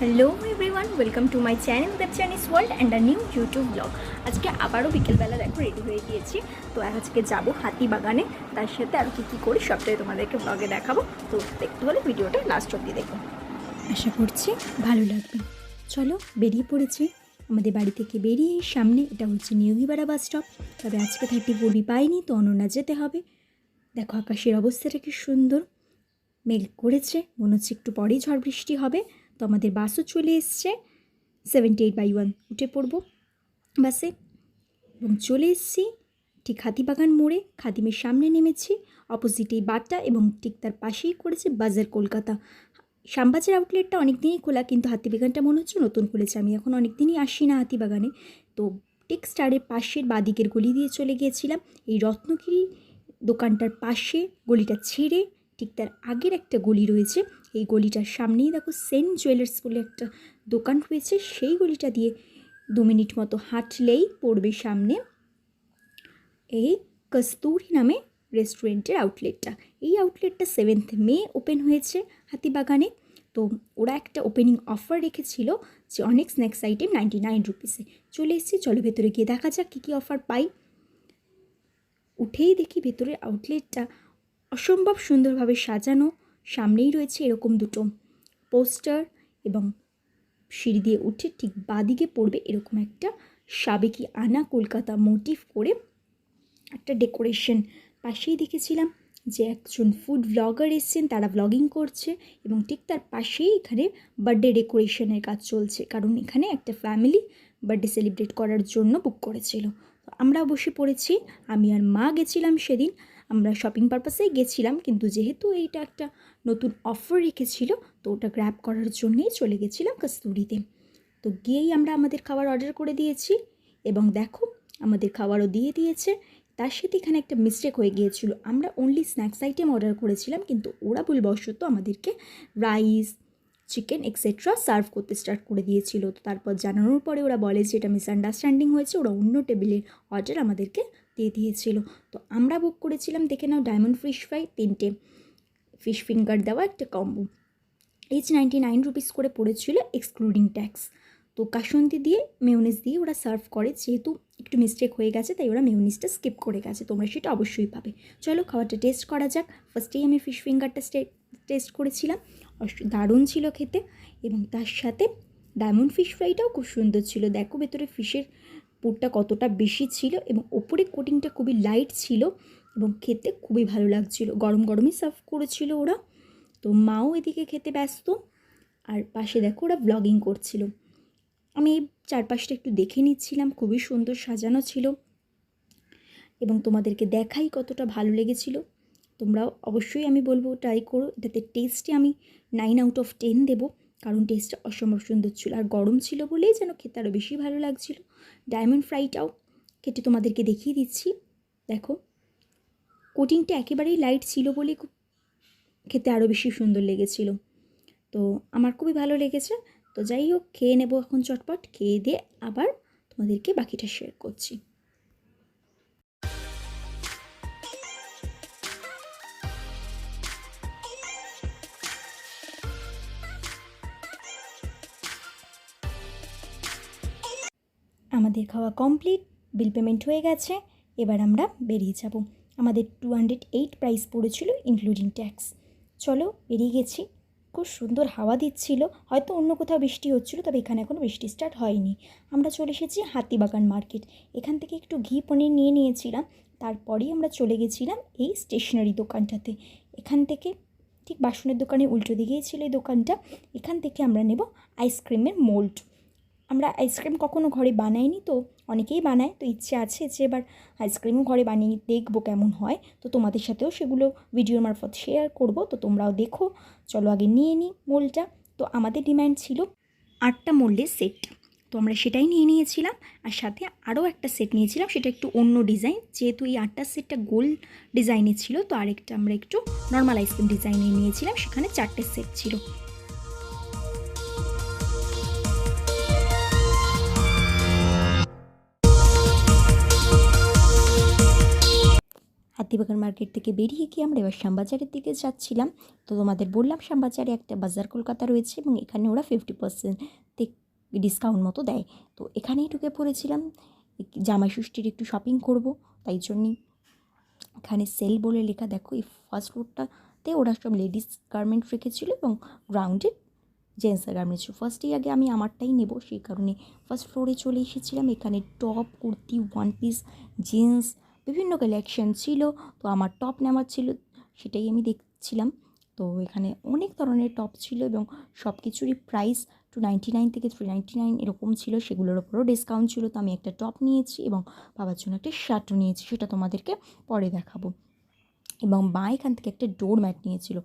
Hello everyone welcome to my channel the Chinese world and a new YouTube blog আজকে আবারও বিকেলবেলা দেখো ready হয়ে গিয়েছি। তো আজকে যাব হাতিবাগানে তার সাথে আর কি কী করি, সবটাই তোমাদেরকে ব্লগে দেখাবো। তো দেখতে হলে ভিডিওটা লাস্ট অব্দি দেখো। আশা করছি ভালো লাগবে। চলো বেরিয়ে পড়েছি। আমাদের বাড়ি থেকে বেরিয়ে সামনে এটা হচ্ছে নিয়োগীপাড়া বাস স্টপ তবে আজকে থার্টি ফোরবি পাইনি, তো অনন্যা যেতে হবে। দেখো আকাশের অবস্থাটা কি সুন্দর। মেঘ করেছে, মনে হচ্ছে একটু পরেই ঝড় বৃষ্টি হবে। তো আমাদের বাসও চলে এসছে। সেভেন্টি এইট বাই ওয়ান উঠে পড়ব বাসে। এবং চলে এসেছি ঠিক হাতিবাগান মোড়ে। খাদিমের সামনে নেমেছি। অপোজিটেই বাটা এবং ঠিক তার পাশেই করেছে বাজার কলকাতা। শ্যামবাজার আউটলেটটা অনেক দিনই খোলা কিন্তু হাতিবাগানটা মনে হচ্ছে নতুন খুলেছে। আমি এখন অনেক দিনই আসি না হাতিবাগানে। তো টেক স্টারের পাশের বাদিকের গলি দিয়ে চলে গিয়েছিলাম। এই রত্নগিরি দোকানটার পাশে গলিটা ছেড়ে ঠিক তার আগের একটা গলি রয়েছে। এই গলিটার সামনেই দেখো সেন্ট জুয়েলার্স বলে একটা দোকান রয়েছে। সেই গলিটা দিয়ে দু মিনিট মতো হাঁটলেই পড়বে সামনে এই কস্তুরি নামে রেস্টুরেন্টের আউটলেটটা এই আউটলেটটা সেভেন্থ মে ওপেন হয়েছে হাতিবাগানে। তো ওরা একটা ওপেনিং অফার রেখেছিল যে অনেক স্ন্যাক্স আইটেম নাইনটি নাইন রুপিসে চলে এসেছি, চলো ভেতরে গিয়ে দেখা যাক কী কী অফার পাই। উঠেই দেখি ভেতরের আউটলেটটা অসম্ভব সুন্দরভাবে সাজানো, সামনেই রয়েছে এরকম দুটো পোস্টার এবং সিঁড়ি দিয়ে উঠে ঠিক বাদিকে পড়বে এরকম একটা সাবেকি আনা কলকাতা মোটিভ করে একটা ডেকোরেশন। পাশেই দেখেছিলাম যে একজন ফুড ব্লগার এসছেন, তারা ব্লগিং করছে এবং ঠিক তার পাশেই এখানে বার্থডে ডেকোরেশনের কাজ চলছে। কারণ এখানে একটা ফ্যামিলি বার্থডে সেলিব্রেট করার জন্য বুক করেছিল। আমরা বসে পড়েছি, আমি আর মা গেছিলাম সেদিন। আমরা শপিং পারপাসেই গেছিলাম, কিন্তু যেহেতু এইটা একটা নতুন অফার রেখেছিল, তো ওটা গ্র্যাব করার জন্যেই চলে গেছিলাম কস্তুরিতে। তো গিয়েই আমরা আমাদের খাবার অর্ডার করে দিয়েছি এবং দেখো, আমাদের খাবারও দিয়ে দিয়েছে। তার সাথে এখানে একটা মিস্টেক হয়ে গিয়েছিল। আমরা অনলি স্ন্যাক্স আইটেম অর্ডার করেছিলাম, কিন্তু ওরা ভুলবশত আমাদেরকে রাইস চিকেন এক্সেট্রা সার্ভ করতে স্টার্ট করে দিয়েছিল। তো তারপর জানানোর পরে ওরা বলে যে এটা মিসআন্ডারস্ট্যান্ডিং হয়েছে, ওরা অন্য টেবিলের অর্ডার আমাদেরকে দিয়ে দিয়েছিল। তো আমরা বুক করেছিলাম, দেখে নাও ডায়মন্ড ফিশ ফ্রাই তিনটে ফিশ ফিঙ্গার দেওয়া একটা combo H ninety nine rupees করে পড়েছিল এক্সক্লুডিং ট্যাক্স তো কাসন্তি দিয়ে মেয়নিজ দিয়ে ওরা সার্ভ করে, যেহেতু একটু মিস্টেক হয়ে গেছে, তাই ওরা মেয়নিজটা স্কিপ করে গেছে, তোমরা সেটা অবশ্যই পাবে। চলো, খাবারটা টেস্ট করা যাক। ফার্স্টেই আমি ফিশ ফিঙ্গারটা টেস্ট করেছিলাম। দারুণ ছিল খেতে এবং তার সাথে ডায়মন্ড ফিশ ফ্রাইটাও খুব সুন্দর ছিল। দেখো, ভেতরে ফিশের পুরটা কতটা বেশি ছিল এবং ওপরে কোটিংটা খুবই লাইট ছিল এবং খেতে খুবই ভালো লাগছিল। গরম গরমই সার্ভ করেছিল ওরা। তো মাও এদিকে খেতে ব্যস্ত। আর পাশে দেখো ওরা ব্লগিং করছিল। আমি চারপাশটা একটু দেখে নিচ্ছিলাম, খুবই সুন্দর সাজানো ছিল। এবং তোমাদেরকে দেখাই কতটা ভালো লেগেছিল। তোমরাও অবশ্যই আমি বলব ট্রাই করো। এটাতে টেস্টে আমি নাইন আউট অফ টেন দেবো। কারণ টেস্টটা অসম্ভব সুন্দর ছিল। আর গরম ছিল বলেই যেন খেতে আরও বেশি ভালো লাগছিল। ডায়মন্ড ফ্রাইটাও কেটে তোমাদেরকে দেখিয়ে দিচ্ছি। দেখো কোটিংটা একেবারেই লাইট ছিল বলে খেতে আরও বেশি সুন্দর লেগেছিল। তো আমার খুবই ভালো লেগেছে। তো যাই হোক, খেয়ে নেব এখন চটপট। খেয়ে দিয়ে আবার তোমাদেরকে বাকিটা শেয়ার করছি। আমাদের খাওয়া কমপ্লিট বিল পেমেন্ট হয়ে গেছে, এবার আমরা বেরিয়ে যাব। আমাদের টু হান্ড্রেড এইট প্রাইস পড়েছিল ইনক্লুডিং ট্যাক্স চলো বেরিয়ে গেছি। খুব সুন্দর হাওয়া দিচ্ছিল, হয়তো অন্য কোথাও বৃষ্টি হচ্ছিল, তবে এখানে এখনও বৃষ্টি স্টার্ট হয়নি। আমরা চলে এসেছি হাতিবাগান মার্কেট এখান থেকে একটু ঘি পনির নিয়ে নিয়েছিলাম, তারপরেই আমরা চলে গেছিলাম এই স্টেশনারি দোকানটাতে। এখান থেকে ঠিক বাসনের দোকানে উল্টো দিকেই ছিল এই দোকানটা, এখান থেকে আমরা নেব আইসক্রিমের মোল্ড আমরা আইসক্রিম কখনো ঘরে বানাইনি তো, অনেকেই বানায়, তো ইচ্ছে আছে যে এবার আইসক্রিমও ঘরে বানিয়ে দেখব কেমন হয়। তো তোমাদের সাথেও সেগুলো ভিডিওর মারফত শেয়ার করব, তো তোমরাও দেখো। চলো আগে নিয়ে নিই মোলটা। তো আমাদের ডিমান্ড ছিল আটটা মোল্ডের সেট তো আমরা সেটাই নিয়ে নিয়েছিলাম আর সাথে আরও একটা সেট নিয়েছিলাম, সেটা একটু অন্য ডিজাইন যেহেতু এই আটটা সেটটা গোল ডিজাইনের ছিল, তো আরেকটা আমরা একটু নর্মাল আইসক্রিম ডিজাইনে নিয়েছিলাম, সেখানে চারটে সেট ছিল। হাতিবাগান মার্কেট থেকে বেরিয়ে গিয়ে আমরা এবার শ্যামবাজারের দিকে যাচ্ছিলাম। তো তোমাদের বললাম, শ্যামবাজারে একটা বাজার কলকাতা রয়েছে এবং এখানে ওরা ফিফটি পার্সেন্ট ডিসকাউন্ট মতো দেয়। তো এখানেই ঢুকে পড়েছিলাম। জামাই ষষ্ঠীর একটু শপিং করব, তাই জন্যই এখানে সেল বলে লেখা। দেখো, এই ফার্স্ট ফ্লোরটাতে ওরা সব লেডিস গার্মেন্ট রেখেছিল এবং গ্রাউন্ডে জেন্টসের গার্মেন্টস ছিল। ফার্স্টেই আগে আমি আমারটাই নেব, সেই কারণে ফার্স্ট ফ্লোরে চলে এসেছিলাম। এখানে top kurti one piece jeans বিভিন্ন কালেকশন ছিল, তো আমার টপ নেওয়ার ছিল, সেটাই আমি দেখছিলাম। তো এখানে অনেক ধরনের টপ ছিল এবং সব কিছুরই প্রাইস টু নাইনটি নাইন থেকে থ্রি নাইনটি নাইন এরকম ছিল, সেগুলোর ওপরও ডিসকাউন্ট ছিল। তো আমি একটা টপ নিয়েছি এবং বাবার জন্য একটা শার্টও নিয়েছি, সেটা তোমাদেরকে পরে দেখাবো। এবং মা এখান থেকে একটা ডোর ম্যাট নিয়েছিল,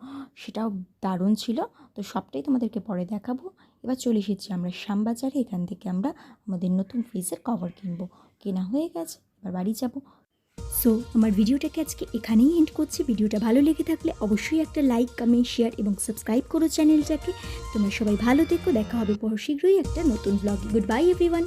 সেটাও দারুণ ছিল। তো সবটাই তোমাদেরকে পরে দেখাবো। এবার চলে এসেছি আমরা শ্যামবাজারে, এখান থেকে আমরা আমাদের নতুন ফ্রিজের কভার কিনবো। কেনা হয়ে গেছে, এবার বাড়ি যাব। সো আমার ভিডিওটাকে আজকে এখানেই এন্ড করছি। ভিডিওটা ভালো লেগে থাকলে অবশ্যই একটা লাইক কমেন্ট শেয়ার এবং সাবস্ক্রাইব করো চ্যানেলটাকে। তোমরা সবাই ভালো দেখো দেখা হবে পর শীঘ্রই একটা নতুন ব্লগ গুড বাই এভরিওয়ান